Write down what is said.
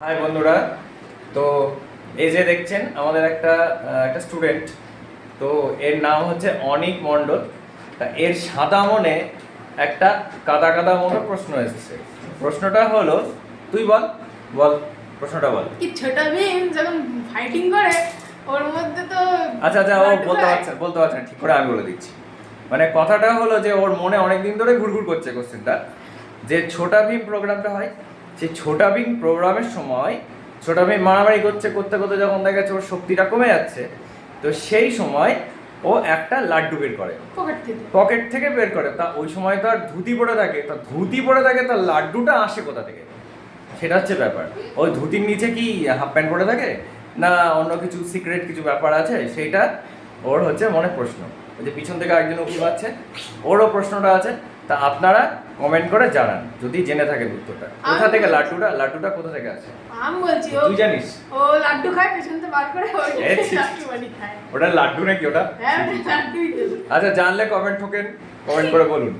High বন্ধুরা। তো এই যে দেখছেন আমাদের একটা একটা স্টুডেন্ট তো এর নাম হচ্ছে অনিক মণ্ডল। তা এর সাদা মনে একটা কাদা কাদা মনে প্রশ্ন এসেছে। প্রশ্নটা হলো তুই বল বল প্রশ্নটা বল। কি ছোট ভীম যখন ফাইটিং করে ওর মধ্যে তো আচ্ছা আচ্ছা ও বলতে। পারছে বলতে পারছে ঠিক করে আমি বলে দিচ্ছি। মানে কথাটা হলো যে ওর মনে অনেক দিন ধরে ঘুরঘুর করছে কোশ্চেনটা যে ছোটা ভীম প্রোগ্রামটা হয় সেই ছোটা ভীম প্রোগ্রামের সময় ছোটা ভীম মারামারি করছে করতে করতে যখন দেখা যাচ্ছে ওর শক্তিটা কমে যাচ্ছে তো সেই সময় ও একটা লাড্ডু বের করে। পকেট থেকে। পকেট থেকে বের করে। তা ওই সময় তো আর ধুতি পরে থাকে তা ধুতি পরে থাকে তার লাড্ডুটা আসে কোথা থেকে? সেটা হচ্ছে ব্যাপার। ওই ধুতির নিচে কি হাফ প্যান্ট পরে থাকে? না অন্য কিছু সিক্রেট কিছু ব্যাপার আছে? সেইটা ওর হচ্ছে মনে প্রশ্ন। ওই যে পিছন থেকে একজন উকি পাচ্ছে ওরও প্রশ্নটা আছে। তা আপনারা কমেন্ট করে জানান যদি জেনে থাকেন উত্তরটা। কোথা থেকে? লাড্ডুটা? লাড্ডুটা কোথা থেকে আছে? আমি বলছি ও তুই জানিস? ও লাড্ডু খায় পেছন থেকে বার করে ওই লাড্ডু বানি খায়। ওটা লাড্ডু নাকি ওটা? হ্যাঁ ওটা লাড্ডুই তো আচ্ছা জানলে কমেন্ট ঠোকেন কমেন্ট করে বলুন।